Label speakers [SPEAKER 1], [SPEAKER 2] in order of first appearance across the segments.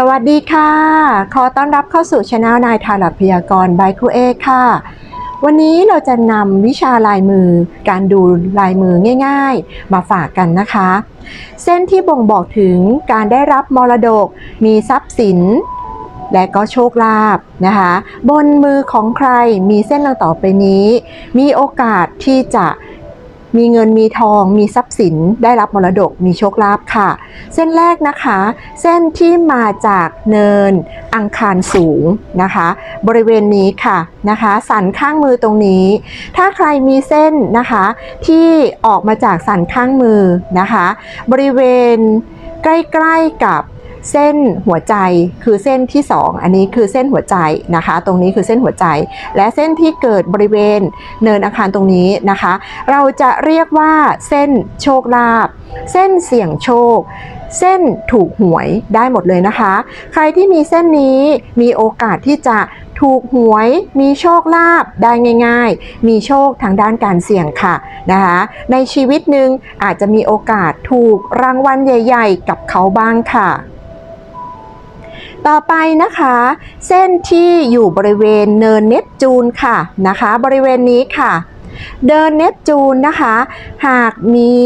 [SPEAKER 1] สวัสดีค่ะ ขอต้อนรับเข้าสู่ช anel นายทาลับพยากรณ์บายครูเอค่ะ วันนี้เราจะนำวิชาลายมือ การดูลายมือง่ายๆ มาฝากกันนะคะ เส้นที่บ่งบอกถึงการได้รับมรดก มีทรัพย์สิน และก็โชคลาภนะคะ บนมือของใครมีเส้นดังต่อไปนี้ มีโอกาสที่จะ มีเงินมีทอง มีทรัพย์สิน ได้รับมรดก มีโชคลาภค่ะ เส้นแรกนะคะ เส้นที่มาจากเนินอังคารสูงนะคะ บริเวณนี้ค่ะนะคะ สันข้างมือตรงนี้ ถ้าใครมีเส้นนะคะ ที่ออกมาจากสันข้างมือนะคะ บริเวณใกล้ ๆกับ เส้นหัวใจคือเส้นที่ 2 อันนี้คือเส้นหัวใจนะคะ ตรงนี้คือเส้นหัวใจ และเส้นที่เกิดบริเวณเนินอาคารตรงนี้นะคะ เราจะเรียกว่าเส้นโชคลาภเส้นเสี่ยงโชค เส้นถูกหวยได้หมดเลยนะคะ ใครที่มีเส้นนี้มีโอกาสที่จะถูกหวยมีโชคลาภได้ง่าย ๆ มีโชคทางด้านการเสี่ยงค่ะนะคะในชีวิตหนึ่งอาจจะมีโอกาสถูกรางวัลใหญ่ ๆ กับเขาบ้างค่ะ ต่อไปนะคะ เส้นที่อยู่บริเวณเนินเนปจูนค่ะนะคะ บริเวณนี้ค่ะ เดินเนปจูนนะคะ หากมี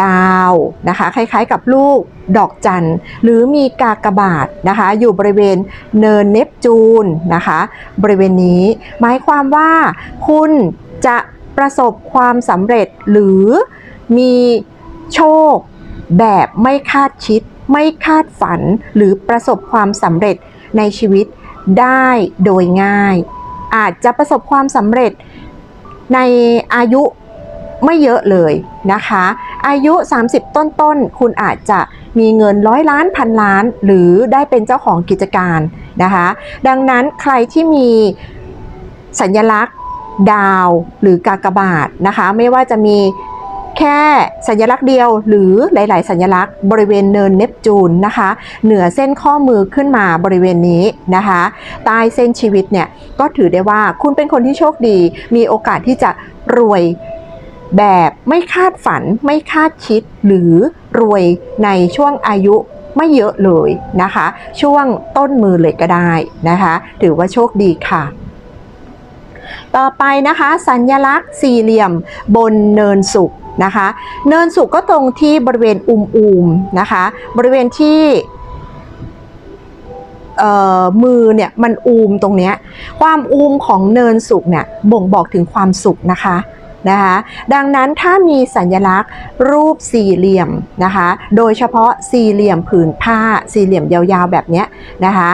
[SPEAKER 1] ดาวนะคะคล้ายๆกับลูกดอกจันทร์หรือมีกากบาทนะคะอยู่บริเวณเนินเนปจูนนะคะบริเวณนี้หมายความว่าคุณจะประสบความสำเร็จหรือมีโชคแบบไม่คาดคิด ไม่คาดฝันหรือประสบความสำเร็จในชีวิตได้โดยง่าย อาจจะประสบความสำเร็จในอายุไม่เยอะเลยนะคะ อายุ 30 ต้นๆ คุณอาจจะมีเงินร้อยล้านพันล้าน หรือได้เป็นเจ้าของกิจการนะคะ ดังนั้นใครที่มีสัญลักษณ์ดาวหรือกากบาทนะคะ ไม่ว่าจะมี แค่สัญลักษณ์เดียวหรือหลาย ๆ สัญลักษณ์บริเวณเนินเนปจูนนะคะ เหนือเส้นข้อมือขึ้นมาบริเวณนี้นะคะใต้เส้นชีวิตเนี่ยก็ถือได้ว่าคุณเป็นคนที่โชคดี มีโอกาสที่จะรวยแบบไม่คาดฝันไม่คาดคิดหรือรวยในช่วงอายุไม่เยอะเลยนะคะ ช่วงต้นมือเลยก็ได้นะคะ ถือว่าโชคดีค่ะ ต่อไปนะคะ สัญลักษณ์สี่เหลี่ยมบนเนินสุก นะคะ เนินสุกก็ตรงที่บริเวณอุมอูมนะคะ บริเวณที่มือเนี่ยมันอูมตรงเนี้ยความอูมของเนินสุกเนี่ยบ่งบอกถึงความสุขนะคะนะคะดังนั้นถ้ามีสัญลักษณ์รูปสี่เหลี่ยมนะคะโดยเฉพาะสี่เหลี่ยมผืนผ้าสี่เหลี่ยมยาวๆแบบเนี้ยนะคะ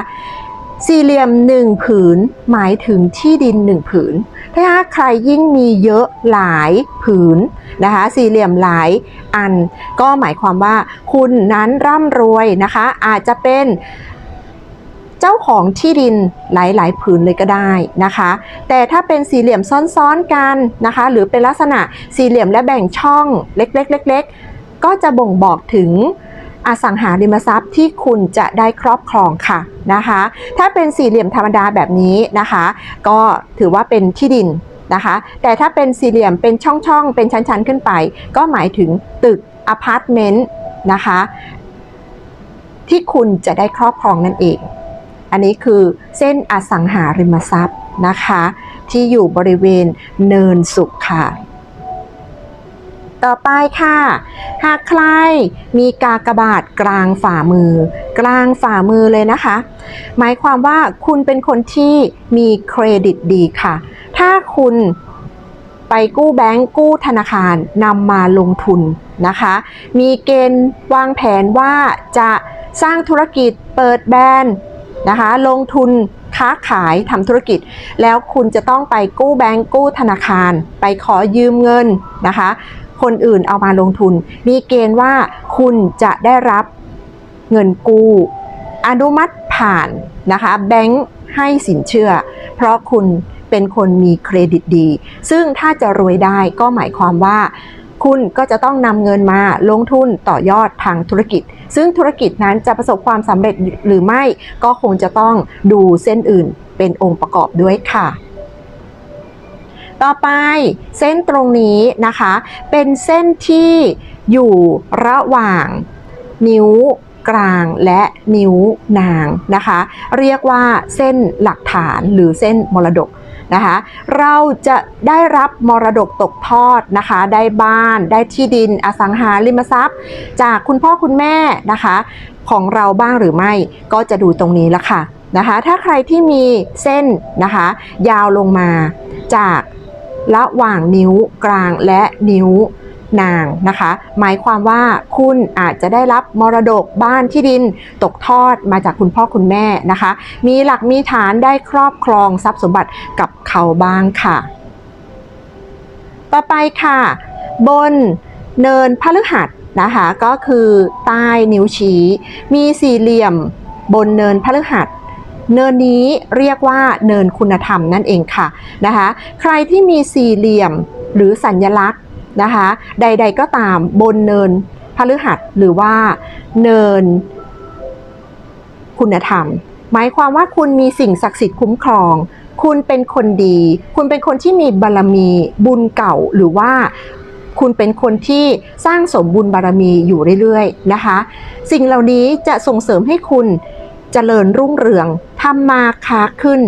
[SPEAKER 1] สี่เหลี่ยมหนึ่งผืนหมายถึงที่ดินหนึ่งผืน ถ้าใครยิ่งมีเยอะหลายผืนนะคะ สี่เหลี่ยมหลายอัน ก็หมายความว่าคุณนั้นร่ำรวยนะคะ อาจจะเป็นเจ้าของที่ดินหลายๆผืนเลยก็ได้นะคะ แต่ถ้าเป็นสี่เหลี่ยมซ้อนๆกันนะคะ หรือเป็นลักษณะสี่เหลี่ยมและแบ่งช่องเล็กๆๆๆก็จะบ่งบอกถึง อสังหาริมทรัพย์ที่คุณจะได้ครอบครองค่ะนะคะ ถ้าเป็นสี่เหลี่ยมธรรมดาแบบนี้นะคะ ก็ถือว่าเป็นที่ดินนะคะ แต่ถ้าเป็นสี่เหลี่ยมเป็นช่องๆ เป็นชั้นๆขึ้นไป ก็หมายถึงตึกอพาร์ตเมนต์นะคะที่คุณจะได้ครอบครองนั่นเอง อันนี้คือเส้นอสังหาริมทรัพย์นะคะ ที่อยู่บริเวณเนินสุขค่ะ ต่อไปค่ะ หากใครมีกากบาทกลางฝ่ามือ กลางฝ่ามือเลยนะคะ หมายความว่าคุณเป็นคนที่มีเครดิตดีค่ะ ถ้าคุณไปกู้แบงก์กู้ธนาคารนำมาลงทุนนะคะ มีเกณฑ์วางแผนว่าจะสร้างธุรกิจเปิดแบรนด์นะคะ ลงทุนค้าขายทำธุรกิจ แล้วคุณจะต้องไปกู้แบงก์กู้ธนาคาร ไปขอยืมเงินนะคะ คนอื่นเอามาลงทุน มีเกณฑ์ว่าคุณจะได้รับเงินกู้ อนุมัติผ่านนะคะแบงค์ให้สินเชื่อ เพราะคุณเป็นคนมีเครดิตดี ซึ่งถ้าจะรวยได้ก็หมายความว่า คุณก็จะต้องนำเงินมาลงทุนต่อยอดทางธุรกิจ ซึ่งธุรกิจนั้นจะประสบความสำเร็จหรือไม่ก็คงจะต้องดูเส้นอื่นเป็นองค์ประกอบด้วยค่ะ ต่อไปเส้นตรงนี้นะคะ เป็นเส้นที่อยู่ระหว่างนิ้วกลางและนิ้วนางนะคะ เรียกว่าเส้นหลักฐานหรือเส้นมรดกนะคะเราจะได้รับมรดกตกทอดนะคะ ได้บ้านได้ที่ดินอสังหาริมทรัพย์ จากคุณพ่อคุณแม่นะคะ ของเราบ้างหรือไม่ก็จะดูตรงนี้ละค่ะนะคะ ถ้าใครที่มีเส้นนะคะ ยาวลงมาจาก ระหว่างนิ้วกลางและนิ้วนางนะคะ หมายความว่าคุณอาจจะได้รับมรดกบ้านที่ดินตกทอดมาจากคุณพ่อคุณแม่นะคะ มีหลักมีฐานได้ครอบครองทรัพย์สมบัติกับเขาบ้างค่ะ ต่อไปค่ะ บนเนินพฤหัสนะคะก็คือใต้นิ้วชี้ มีสี่เหลี่ยมบนเนินพฤหัส เนินนี้เรียกว่าเนินคุณธรรมนั่นเองค่ะนะคะ ใครที่มีสี่เหลี่ยมหรือสัญลักษณ์นะคะ ใด ๆก็ตามบนเนินพฤหัสหรือว่าเนินคุณธรรม หมายความว่าคุณมีสิ่งศักดิ์สิทธิ์คุ้มครอง คุณเป็นคนดี คุณเป็นคนที่มีบารมีบุญเก่าหรือว่าคุณเป็นคนที่สร้างสมบุญบารมีอยู่เรื่อยๆนะคะ สิ่งเหล่านี้จะส่งเสริมให้คุณ เจริญรุ่งเรืองทำมาค้าขึ้น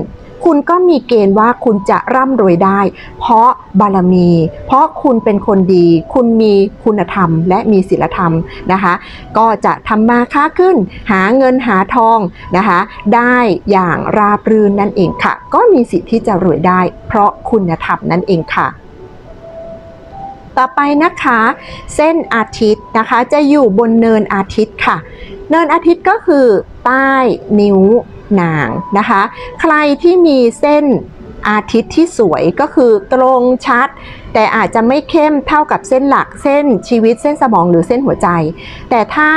[SPEAKER 1] คุณก็มีเกณฑ์ว่าคุณจะร่ำรวยได้ เพราะบารมี เพราะคุณเป็นคนดี คุณมีคุณธรรม และมีศีลธรรมนะคะ ก็จะทำมาค้าขึ้น หาเงินหาทองนะคะ ได้อย่างราบรื่นนั่นเองค่ะ ก็มีสิทธิ์ที่จะรวยได้ เพราะคุณธรรมนั่นเองค่ะต่อไปนะคะ เส้นอาทิตย์นะคะจะอยู่บนเนินอาทิตย์ค่ะ เนินอาทิตย์ก็คือ ใต้นิ้วนางนะคะ ใครที่มีเส้นอาทิตย์ที่สวยก็คือตรงชัด แต่อาจจะไม่เข้มเท่ากับเส้นหลักเส้นชีวิตเส้นสมองหรือเส้นหัวใจ แต่ถ้า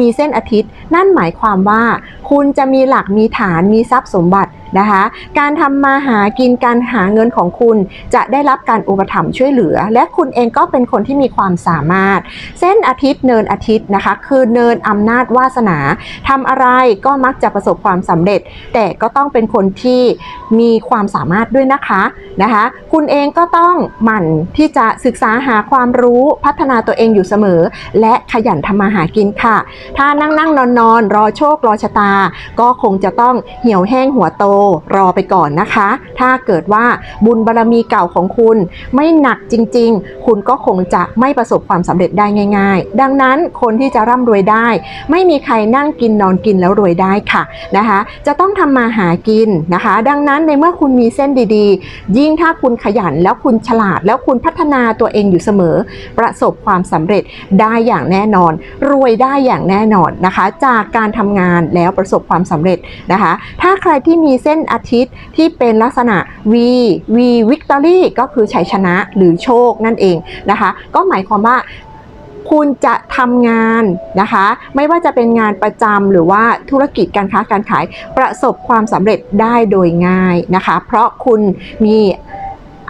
[SPEAKER 1] มีเส้นอาทิตย์ นั่นหมายความว่า คุณจะมีหลักมีฐานมีทรัพย์สมบัตินะคะ การทำมาหากินการหาเงินของคุณ จะได้รับการอุปถัมภ์ช่วยเหลือ และคุณเองก็เป็นคนที่มีความสามารถ เส้นอาทิตย์เนินอาทิตย์นะคะ คือเนินอำนาจวาสนาทำอะไรก็มักจะประสบความสำเร็จ แต่ก็ต้องเป็นคนที่มีความสามารถด้วยนะคะนะคะ คุณเองก็ต้องหมั่นที่จะศึกษาหาความรู้พัฒนาตัวเองอยู่เสมอ และขยันทำมาหากินค่ะ ถ้านั่งนั่งนอนนอนรอโชครอชะตา ก็คงจะต้องเหี่ยวแห้งหัวโตรอไปก่อนนะคะ ถ้าเกิดว่าบุญบารรมีเก่าของคุณ ไม่หนักจริง ๆ คุณก็คงจะไม่ประสบความสำเร็จได้ง่าย ๆ ดังนั้นคนที่จะร่ำรวยได้ ไม่มีใครนั่งกินนอนกินแล้วรวยได้ค่ะนะคะ จะต้องทำมาหากินนะคะ ดังนั้นในเมื่อคุณมีเส้นดีๆ ยิ่งถ้าคุณขยันแล้วคุณฉลาดแล้วคุณพัฒนาตัวเองอยู่เสมอ ประสบความสำเร็จได้อย่างแน่นอน รวยได้อย่างแน่นอนนะคะ จากการทำงานแล้วประสบความสำเร็จนะคะ ถ้าใครที่มีเส้นอาทิตย์ที่เป็นลักษณะ V V Victory ก็คือชัยชนะหรือโชคนั่นเองนะคะ ก็หมายความว่าคุณจะทำงานนะคะ ไม่ว่าจะเป็นงานประจำหรือว่าธุรกิจการค้าการขายประสบความสำเร็จได้โดยง่ายนะคะ เพราะคุณมี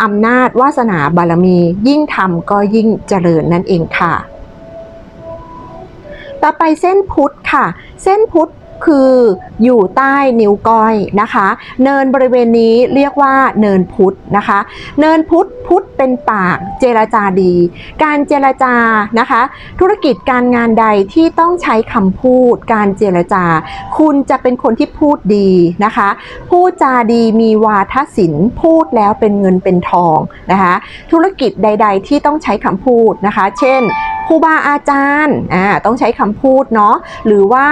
[SPEAKER 1] อำนาจวาสนาบารมี ยิ่งทำก็ยิ่งเจริญนั่นเองค่ะ ต่อไปเส้นพุทธค่ะ เส้นพุทธ คืออยู่ใต้นิ้วก้อยนะคะ เนินบริเวณนี้เรียกว่าเนินพุทธนะคะ เนินพุทธพุทธเป็นปากเจรจาดี การเจรจานะคะ ธุรกิจการงานใดที่ต้องใช้คำพูด การเจรจา คุณจะเป็นคนที่พูดดีนะคะ พูดจาดีมีวาทศิลป์พูดแล้วเป็นเงินเป็นทองนะคะ ธุรกิจใด ๆ ที่ต้องใช้คำพูดนะคะ เช่น รูบาอาจารย์อ่าต้องใช้คำพูดเนาะหรือว่า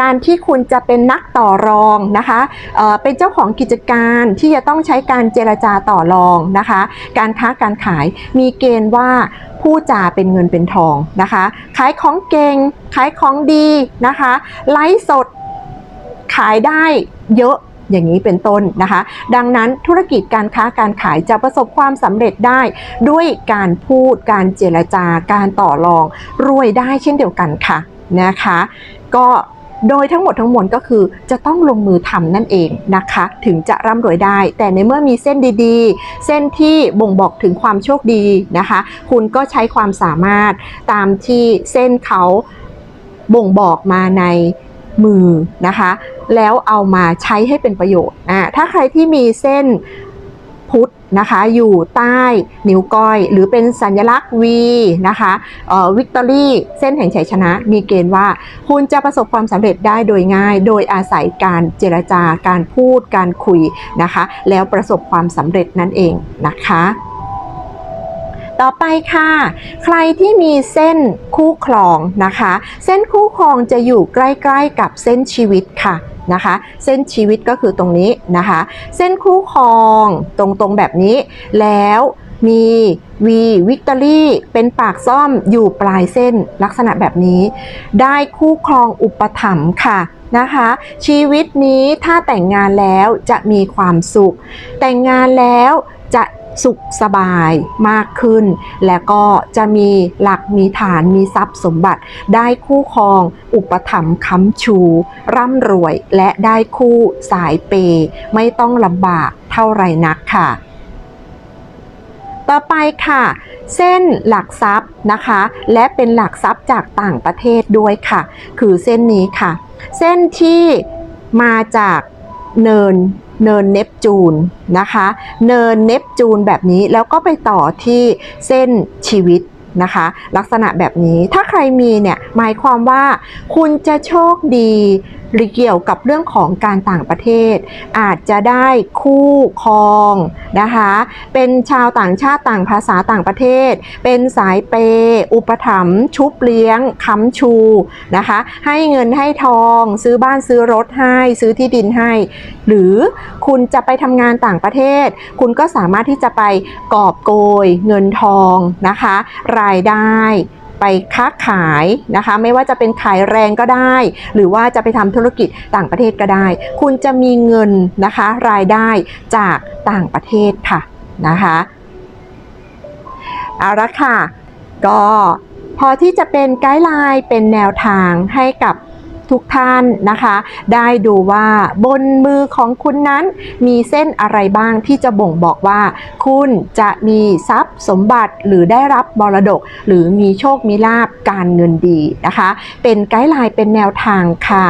[SPEAKER 1] การที่คุณจะเป็นนักต่อรองนะคะเอ่อเป็นเจ้าของกิจการที่จะต้องใช้การเจรจาต่อรองนะคะ การค้าการขายมีเกณฑ์ว่าผู้จ่าเป็นเงินเป็นทองนะคะ ขายของเก่งขายของดีนะคะ ไลฟ์สดขายได้เยอะ อย่างนี้เป็นต้นนะคะ ดังนั้นธุรกิจการค้าการขายจะประสบความสำเร็จได้ด้วยการพูดการเจรจาการต่อรองรวยได้เช่นเดียวกันค่ะนะคะ ก็โดยทั้งหมดทั้งมวลก็คือจะต้องลงมือทำนั่นเองนะคะ ถึงจะร่ำรวยได้ แต่ในเมื่อมีเส้นดีๆ เส้นที่บ่งบอกถึงความโชคดีนะคะ คุณก็ใช้ความสามารถตามที่เส้นเขาบ่งบอกมาในมือนะคะ แล้วเอามาใช้ให้เป็นประโยชน์อ่าถ้าใครที่มีเส้นพุทธนะคะอยู่ใต้นิ้วก้อย หรือเป็นสัญลักษณ์ V นะคะวิกตอรี่เส้นแห่งชัยชนะ มีเกณฑ์ว่าคุณจะประสบความสำเร็จได้โดยง่าย โดยอาศัยการเจรจาการพูดการคุยนะคะ แล้วประสบความสำเร็จนั่นเองนะคะต่อไปค่ะ ใครที่มีเส้นคู่ครองนะคะ เส้นคู่ครองจะอยู่ใกล้ ๆ กับเส้นชีวิตค่ะ นะคะ เส้นชีวิตก็คือตรงนี้นะคะ เส้นคู่ครองตรงๆแบบนี้แล้วมีวีวิกตอรี่เป็นปากซ่อมอยู่ปลายเส้นลักษณะแบบนี้ ได้คู่ครองอุปถัมภ์ค่ะนะคะ ชีวิตนี้ถ้าแต่งงานแล้วจะมีความสุข แต่งงานแล้วจะ สุขสบายมากขึ้น และก็จะมีหลักมีฐานมีทรัพย์สมบัติ ได้คู่ครอง อุปถัมภ์ค้ำชู ร่ำรวยและได้คู่สายเปย์ไม่ต้องลำบากเท่าไรนักค่ะต่อไปค่ะ เส้นหลักทรัพย์นะคะ และเป็นหลักทรัพย์จากต่างประเทศด้วยค่ะ คือเส้นนี้ค่ะ เส้นที่มาจากเนินเนินเนปจูนนะคะ เนินเนปจูนแบบนี้แล้วก็ไปต่อที่เส้นชีวิต นะคะ ลักษณะแบบนี้ถ้าใครมีเนี่ยหมายความว่า คุณจะโชคดีหรือเกี่ยวกับเรื่องของการต่างประเทศ อาจจะได้คู่ครองนะคะ เป็นชาวต่างชาติต่างภาษาต่างประเทศ เป็นสายเปย์อุปถัมภ์ชุบเลี้ยงค้ำชูนะคะ ให้เงินให้ทอง ซื้อบ้านซื้อรถให้ซื้อที่ดินให้ หรือคุณจะไปทำงานต่างประเทศ คุณก็สามารถที่จะไปกอบโกยเงินทองนะคะรายได้ไปค้าขายนะคะ ไม่ว่าจะเป็นขายแรงก็ได้ หรือว่าจะไปทำธุรกิจต่างประเทศก็ได้ คุณจะมีเงินนะคะ รายได้จากต่างประเทศค่ะนะคะเอาละค่ะ ก็พอที่จะเป็นไกด์ไลน์เป็นแนวทางให้กับ ทุกท่านนะคะ ได้ดูว่าบนมือของคุณนั้นมีเส้นอะไรบ้างที่จะบ่งบอกว่า คุณจะมีทรัพย์สมบัติหรือได้รับบรดก หรือมีโชคมีลาบการเงินดีนะคะ เป็นไกด์ไลน์เป็นแนวทางค่ะ